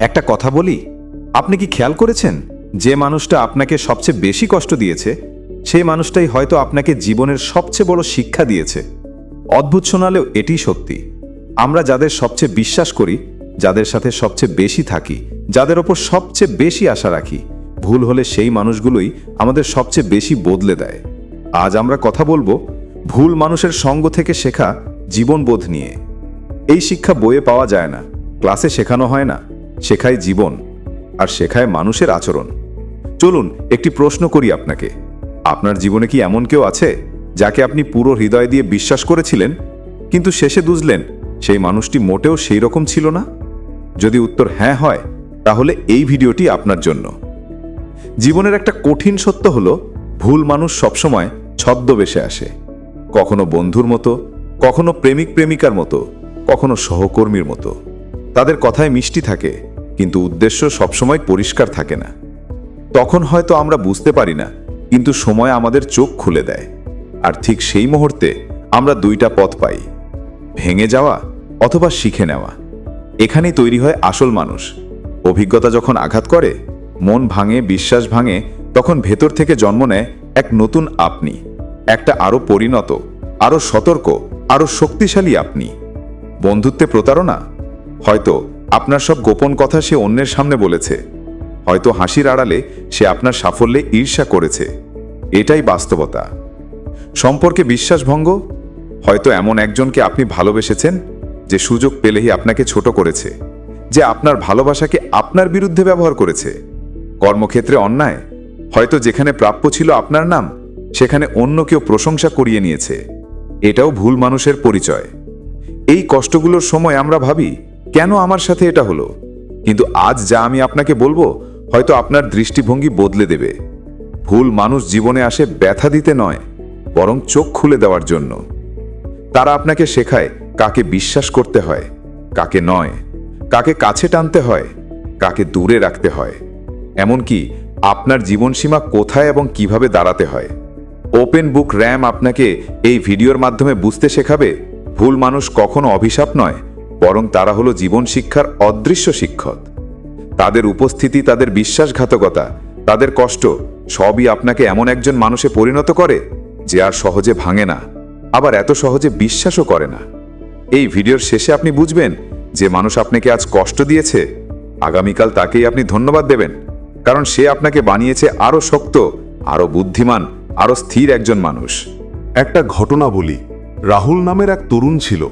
একটা কথা বলি, আপনি কি খেয়াল করেছেন যে মানুষটা আপনাকে সবচেয়ে বেশি কষ্ট দিয়েছে? সেই মানুষটাই হয়তো আপনাকে জীবনের সবচেয়ে বড় শিক্ষা দিয়েছে। অদ্ভুত শোনালেও এটি সত্যি। আমরা যাদের সবচেয়ে বিশ্বাস করি, যাদের সাথে সবচেয়ে বেশি থাকি, যাদের ওপর সবচেয়ে বেশি আশা রাখি, ভুল হলে সেই মানুষগুলোই আমাদের সবচেয়ে বেশি বদলে দেয়। আজ আমরা কথা বলব ভুল মানুষের সঙ্গ থেকে শেখা জীবনবোধ নিয়ে। এই শিক্ষা বইয়ে পাওয়া যায় না, ক্লাসে শেখানো হয় না। শেখায় জীবন আর শেখায় মানুষের আচরণ। চলুন, একটি প্রশ্ন করি আপনাকে। আপনার জীবনে কি এমন কেউ আছে যাকে আপনি পুরো হৃদয় দিয়ে বিশ্বাস করেছিলেন, কিন্তু শেষে বুঝলেন সেই মানুষটি মোটেও সেই রকম ছিল না? যদি উত্তর হ্যাঁ হয়, তাহলে এই ভিডিওটি আপনার জন্য। জীবনের একটা কঠিন সত্য হলো, ভুল মানুষ সবসময় ছদ্মবেশে আসে। কখনো বন্ধুর মতো, কখনো প্রেমিক প্রেমিকার মতো, কখনো সহকর্মীর মতো। তাদের কথায় মিষ্টি থাকে, কিন্তু উদ্দেশ্য সবসময় পরিষ্কার থাকে না। তখন হয়তো আমরা বুঝতে পারি না, কিন্তু সময় আমাদের চোখ খুলে দেয়। আর ঠিক সেই মুহূর্তে আমরা দুইটা পথ পাই, ভেঙে যাওয়া অথবা শিখে নেওয়া। এখানেই তৈরি হয় আসল মানুষ। অভিজ্ঞতা যখন আঘাত করে, মন ভাঙে, বিশ্বাস ভাঙে, তখন ভেতর থেকে জন্ম নেয় এক নতুন আপনি। একটা আরও পরিণত আরও সতর্ক আরও শক্তিশালী আপনি। বন্ধুত্বে প্রতারণা হয়তো আপনার সব গোপন কথা সে অন্যের সামনে বলেছে। হয়তো হাসির আড়ালে সে আপনার সাফল্যে ঈর্ষা করেছে। এটাই বাস্তবতা। সম্পর্কে বিশ্বাসভঙ্গ? হয়তো এমন একজনকে আপনি ভালোবেসেছেন যে সুযোগ পেলেই আপনাকে ছোট করেছে, যে আপনার ভালোবাসাকে আপনার বিরুদ্ধে ব্যবহার করেছে। কর্মক্ষেত্রে অন্যায়? হয়তো যেখানে প্রাপ্য ছিল আপনার নাম, সেখানে অন্য কেউ প্রশংসা করিয়ে নিয়েছে। এটাও ভুল মানুষের পরিচয়। এই কষ্টগুলোর সময় আমরা ভাবি কেন আমার সাথে এটা হলো? কিন্তু আজ যা আমি আপনাকে বলব, হয়তো আপনার দৃষ্টিভঙ্গি বদলে দেবে। ভুল মানুষ জীবনে আসে ব্যথা দিতে নয়, বরং চোখ খুলে দেওয়ার জন্য। তারা আপনাকে শেখায় কাকে বিশ্বাস করতে হয়, কাকে নয়, কাকে কাছে টানতে হয়, কাকে দূরে রাখতে হয়। এমনকি আপনার জীবনসীমা কোথায় এবং কীভাবে দাঁড়াতে হয়। ওপেন বুক র্যাম আপনাকে এই ভিডিওর মাধ্যমে বুঝতে শেখাবে, ভুল মানুষ কখনো অভিশাপ নয় বরং তারা হলো জীবন শিক্ষার অদৃশ্য শিক্ষক। তাদের উপস্থিতি, তাদের বিশ্বাসঘাতকতা, তাদের কষ্ট, সবই আপনাকে এমন একজন মানুষে পরিণত করে যে আর সহজে ভাঙে না, আবার এত সহজে বিশ্বাসও করে না। এই ভিডিওর শেষে আপনি বুঝবেন যে মানুষ আপনাকে আজ কষ্ট দিয়েছে, আগামীকাল তাকেই আপনি ধন্যবাদ দেবেন, কারণ সে আপনাকে বানিয়েছে আরও শক্ত, আরও বুদ্ধিমান, আরও স্থির একজন মানুষ। একটা ঘটনা বলি, রাহুল নামের এক তরুণ ছিল।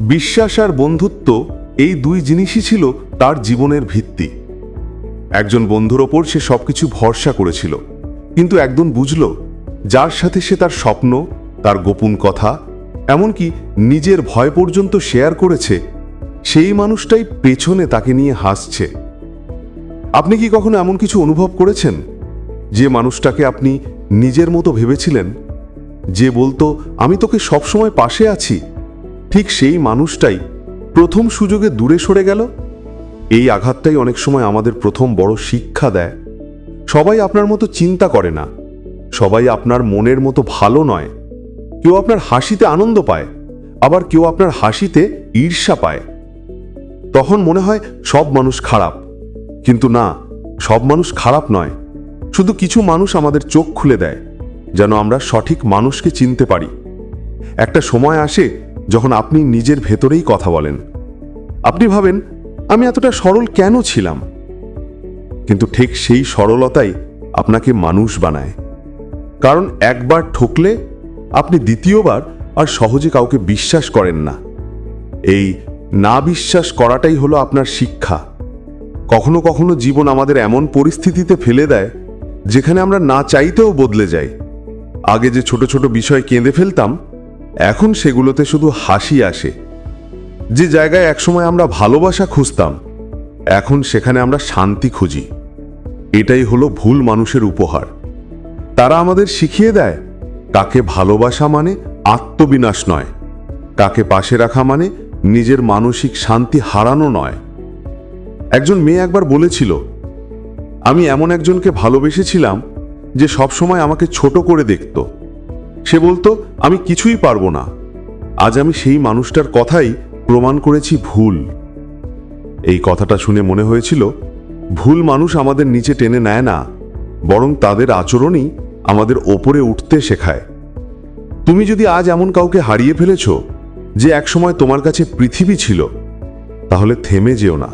বিশ্বাস আর বন্ধুত্ব এই দুই জিনিসই ছিল তার জীবনের ভিত্তি। একজন বন্ধুর ওপর সে সবকিছু ভরসা করেছিল, কিন্তু একদিন বুঝল, যার সাথে সে তার স্বপ্ন, তার গোপন কথা, এমনকি নিজের ভয় পর্যন্ত শেয়ার করেছে, সেই মানুষটাই পেছনে তাকে নিয়ে হাসছে। আপনি কি কখনো এমন কিছু অনুভব করেছেন? যে মানুষটাকে আপনি নিজের মতো ভেবেছিলেন? যে বলতো, আমি তোকে সবসময় পাশে আছি। ঠিক সেই মানুষটাই প্রথম সুযোগে দূরে সরে গেল? এই আঘাতটাই অনেক সময় আমাদের প্রথম বড় শিক্ষা দেয়। সবাই আপনার মতো চিন্তা করে না। সবাই আপনার মনের মতো ভালো নয়। কেউ আপনার হাসিতে আনন্দ পায়, আবার কেউ আপনার হাসিতে ঈর্ষা পায়। তখন মনে হয় সব মানুষ খারাপ। কিন্তু না, সব মানুষ খারাপ নয়। শুধু কিছু মানুষ আমাদের চোখ খুলে দেয়, যেন আমরা সঠিক মানুষকে চিনতে পারি। একটা সময় আসে যখন আপনি নিজের ভেতরেই কথা বলেন। আপনি ভাবেন, আমি এতটা সরল কেন ছিলাম? কিন্তু ঠিক সেই সরলতাই আপনাকে মানুষ বানায়। কারণ একবার ঠকলে আপনি দ্বিতীয়বার আর সহজে কাউকে বিশ্বাস করেন না। এই না বিশ্বাস করাটাই হলো আপনার শিক্ষা। কখনো কখনো জীবন আমাদের এমন পরিস্থিতিতে ফেলে দেয়, যেখানে আমরা না চাইতেও বদলে যাই। আগে যে ছোট ছোট বিষয় কেঁদে ফেলতাম এখন সেগুলোতে শুধু হাসি আসে। যে জায়গায় একসময় আমরা ভালোবাসা খুঁজতাম, এখন সেখানে আমরা শান্তি খুঁজি। এটাই হলো ভুল মানুষের উপহার। তারা আমাদের শিখিয়ে দেয়, কাকে ভালোবাসা মানে আত্মবিনাশ নয়, কাকে পাশে রাখা মানে নিজের মানসিক শান্তি হারানো নয়। একজন মেয়ে একবার বলেছিল, আমি এমন একজনকে ভালোবেসেছিলাম যে সবসময় আমাকে ছোট করে দেখত। সে বলতো, আমি কিছুই পারব না। আজ আমি সেই মানুষটার কথাই প্রমাণ করেছি ভুল। এই কথাটা শুনে মনে হয়েছিল, ভুল মানুষ আমাদের নিচে টেনে নেয় না, বরং তাদের আচরণই আমাদের ওপরে উঠতে শেখায়। তুমি যদি আজ এমন কাউকে হারিয়ে ফেলেছ, যে একসময় তোমার কাছে পৃথিবী ছিল, তাহলে থেমে যেও না,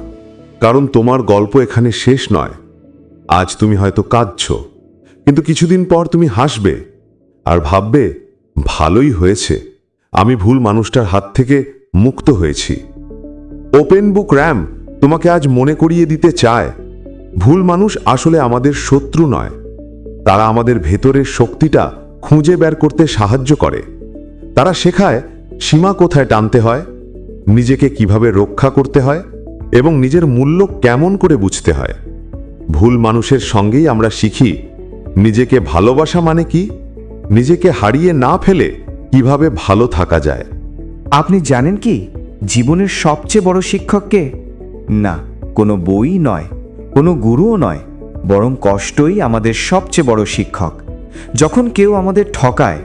কারণ তোমার গল্প এখানে শেষ নয়। আজ তুমি হয়তো কাঁদছ, কিন্তু কিছুদিন পর তুমি হাসবে আর ভাববে, ভালোই হয়েছে। আমি ভুল মানুষটার হাত থেকে মুক্ত হয়েছি। ওপেন বুক র্যাম তোমাকে আজ মনে করিয়ে দিতে চায়। ভুল মানুষ আসলে আমাদের শত্রু নয়। তারা আমাদের ভেতরের শক্তিটা খুঁজে বের করতে সাহায্য করে। তারা শেখায় সীমা কোথায় টানতে হয়, নিজেকে কীভাবে রক্ষা করতে হয় এবং নিজের মূল্য কেমন করে বুঝতে হয়। ভুল মানুষের সঙ্গেই আমরা শিখি, নিজেকে ভালোবাসা মানে কি? নিজেকে হারিয়ে না ফেলে কীভাবে ভালো থাকা যায়? আপনি জানেন কি, জীবনের সবচেয়ে বড় শিক্ষককে না, কোনো বই নয়, কোনো গুরুও নয়, বরং কষ্টই আমাদের সবচেয়ে বড় শিক্ষক। যখন কেউ আমাদের ঠকায়,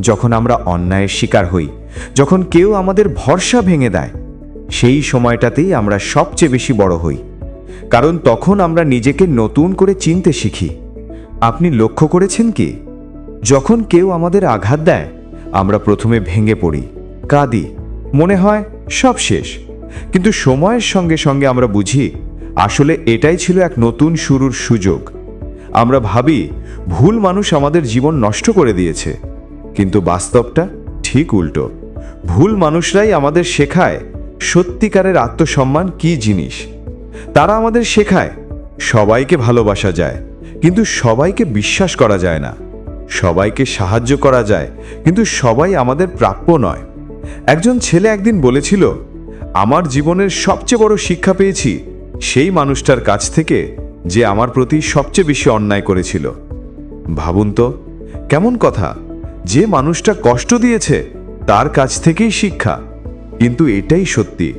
যখন আমরা অন্যায়ের শিকার হই, যখন কেউ আমাদের ভরসা ভেঙে দেয়, সেই সময়টাতেই আমরা সবচেয়ে বেশি বড় হই। কারণ তখন আমরা নিজেকে নতুন করে চিনতে শিখি। আপনি লক্ষ্য করেছেন কি যখন কেউ আমাদের আঘাত দেয়, আমরা প্রথমে ভেঙে পড়ি, কাঁদি, মনে হয় সব শেষ। কিন্তু সময়ের সঙ্গে সঙ্গে আমরা বুঝি, আসলে এটাই ছিল এক নতুন শুরুর সুযোগ। আমরা ভাবি, ভুল মানুষ আমাদের জীবন নষ্ট করে দিয়েছে। কিন্তু বাস্তবটা ঠিক উল্টো। ভুল মানুষরাই আমাদের শেখায় সত্যিকারের আত্মসম্মান কি জিনিস। তারা আমাদের শেখায়, সবাইকে ভালোবাসা যায়, কিন্তু সবাইকে বিশ্বাস করা যায় না। সবাইকে সাহায্য করা যায়, কিন্তু সবাই আমাদের প্রাপ্য নয়। একজন ছেলে একদিন বলেছিল, আমার জীবনের সবচেয়ে বড় শিক্ষা পেয়েছি সেই মানুষটার কাছ থেকে যে আমার প্রতি সবচেয়ে বেশি অন্যায় করেছিল। ভাবুন তো, কেমন কথা, যে মানুষটা কষ্ট দিয়েছে তার কাছ থেকেই শিক্ষা। কিন্তু এটাই সত্যি,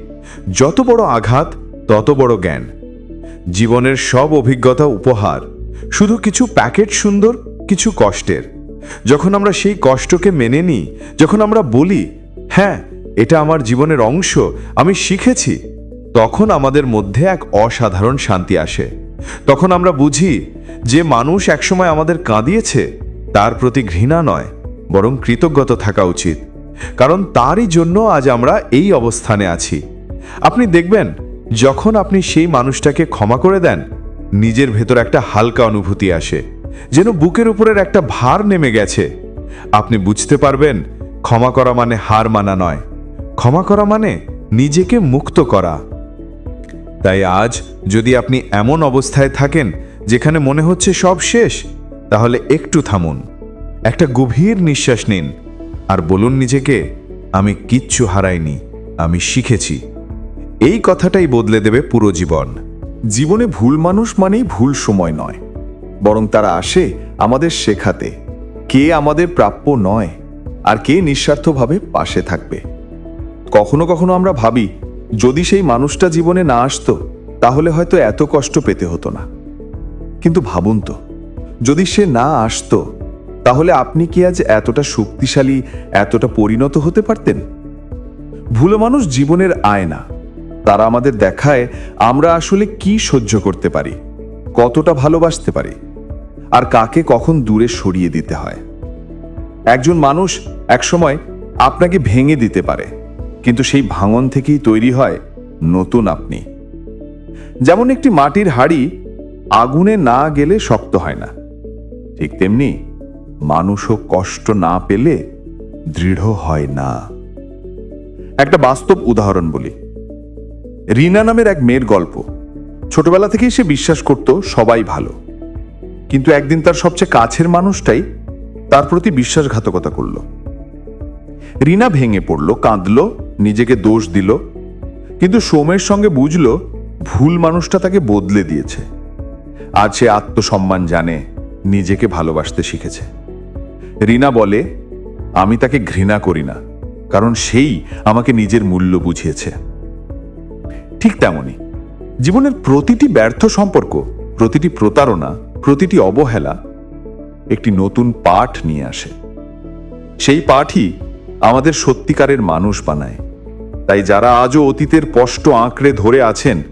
যত বড় আঘাত, তত বড় জ্ঞান। জীবনের সব অভিজ্ঞতা উপহার, শুধু কিছু প্যাকেট সুন্দর কিছু কষ্টের। যখন আমরা সেই কষ্টকে মেনে নিই, যখন আমরা বলি হ্যাঁ এটা আমার জীবনের অংশ, আমি শিখেছি, তখন আমাদের মধ্যে এক অসাধারণ শান্তি আসে। তখন আমরা বুঝি যে মানুষ একসময় আমাদের কাঁদিয়েছে, তার প্রতি ঘৃণা নয়, বরং কৃতজ্ঞত থাকা উচিত। কারণ তারই জন্য আজ আমরা এই অবস্থানে আছি। আপনি দেখবেন, যখন আপনি সেই মানুষটাকে ক্ষমা করে দেন, নিজের ভেতর একটা হালকা অনুভূতি আসে। যেন বুকের উপরের একটা ভার নেমে গেছে। আপনি বুঝতে পারবেন, ক্ষমা করা মানে হার মানা নয়। ক্ষমা করা মানে নিজেকে মুক্ত করা। তাই আজ যদি আপনি এমন অবস্থায় থাকেন, যেখানে মনে হচ্ছে সব শেষ, তাহলে একটু থামুন। একটা গভীর নিঃশ্বাস নিন আর বলুন নিজেকে, আমি কিচ্ছু হারাইনি, আমি শিখেছি। এই কথাটাই বদলে দেবে পুরো জীবন। জীবনে ভুল মানুষ মানেই ভুল সময় নয়। বরং তারা আসে আমাদের শেখাতে। কে আমাদের প্রাপ্য নয়, আর কে নিঃস্বার্থভাবে পাশে থাকবে। কখনো কখনো আমরা ভাবি, যদি সেই মানুষটা জীবনে না আসতো, তাহলে হয়তো এত কষ্ট পেতে হতো না। কিন্তু ভাবুন তো, যদি সে না আসতো, তাহলে আপনি কি আজ এতটা শক্তিশালী, এতটা পরিণত হতে পারতেন? ভুলো মানুষ জীবনের আয়না। তারা আমাদের দেখায় আমরা আসলে কি সহ্য করতে পারি, কতটা ভালোবাসতে পারি। আর কাকে কখন দূরে সরিয়ে দিতে হয়। একজন মানুষ একসময় আপনাকে ভেঙে দিতে পারে, কিন্তু সেই ভাঙন থেকেই তৈরি হয় নতুন আপনি। যেমন একটি মাটির হাড়ি আগুনে না গেলে শক্ত হয় না। ঠিক তেমনি মানুষও কষ্ট না পেলে দৃঢ় হয় না। একটা বাস্তব উদাহরণ বলি। রিনা নামের এক মেয়ের গল্প। ছোটবেলা থেকেই সে বিশ্বাস করত সবাই ভালো। কিন্তু একদিন তার সবচেয়ে কাছের মানুষটাই তার প্রতি বিশ্বাসঘাতকতা করল। রিনা ভেঙে পড়ল, কাঁদল, নিজেকে দোষ দিল, কিন্তু সোমের সঙ্গে বুঝল ভুল মানুষটা তাকে বদলে দিয়েছে। আজ সে আত্মসম্মান জানে, নিজেকে ভালোবাসতে শিখেছে। রিনা বলে, আমি তাকে ঘৃণা করি না, কারণ সেই আমাকে নিজের মূল্য বুঝিয়েছে। ঠিক তেমনই, জীবনের প্রতিটি ব্যর্থ সম্পর্ক, প্রতিটি প্রতারণা প্রতিটি অবহেলা একটি নতুন পাঠ নিয়ে আসে। সেই পাঠই আমাদের সত্যিকারের মানুষ বানায়। তাই যারা আজও অতীতের স্পষ্ট আঁকড়ে ধরে আছেন,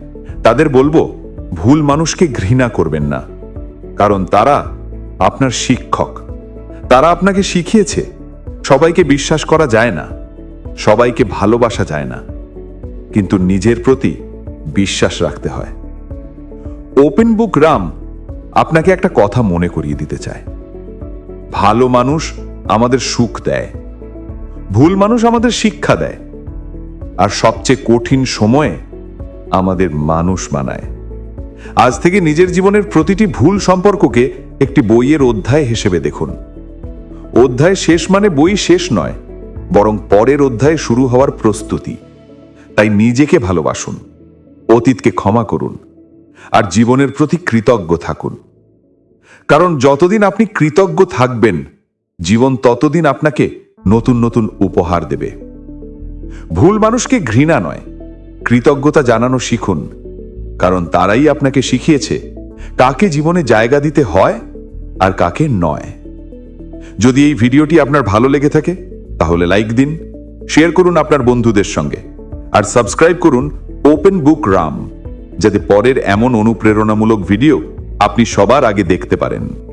তাদের বলব, ভুল মানুষকে ঘৃণা করবেন না। কারণ তারা আপনার শিক্ষক। তারা আপনাকে শিখিয়েছে, সবাইকে বিশ্বাস করা যায় না, সবাইকে ভালোবাসা যায় না। কিন্তু নিজের প্রতি বিশ্বাস রাখতে হয়। ওপেন বুক রাম আপনাকে একটা কথা মনে করিয়ে দিতে চায় ভালো মানুষ আমাদের সুখ দেয়, ভুল মানুষ আমাদের শিক্ষা দেয়, আর সবচেয়ে কঠিন সময়ে আমাদের মানুষ বানায় আজ থেকে নিজের জীবনের প্রতিটি ভুল সম্পর্ককে একটি বইয়ের অধ্যায় হিসেবে দেখুন। অধ্যায় শেষ মানে বই শেষ নয়, বরং পরের অধ্যায় শুরু হওয়ার প্রস্তুতি। তাই নিজেকে ভালোবাসুন, অতীতকে ক্ষমা করুন। আর জীবনের প্রতি কৃতজ্ঞ থাকুন। কারণ যতদিন আপনি কৃতজ্ঞ থাকবেন, জীবন ততদিন আপনাকে নতুন নতুন উপহার দেবে। ভুল মানুষকে ঘৃণা নয়, কৃতজ্ঞতা জানানো শিখুন, কারণ তারাই আপনাকে শিখিয়েছে কাকে জীবনে জায়গা দিতে হয় আর কাকে নয়। যদি এই ভিডিওটি আপনার ভালো লেগে থাকে, তাহলে লাইক দিন, শেয়ার করুন আপনার বন্ধুদের সঙ্গে, আর সাবস্ক্রাইব করুন ওপেন বুক রাম। যাতে পরের এমন অনুপ্রেরণামূলক ভিডিও আপনি সবার আগে দেখতে পারেন।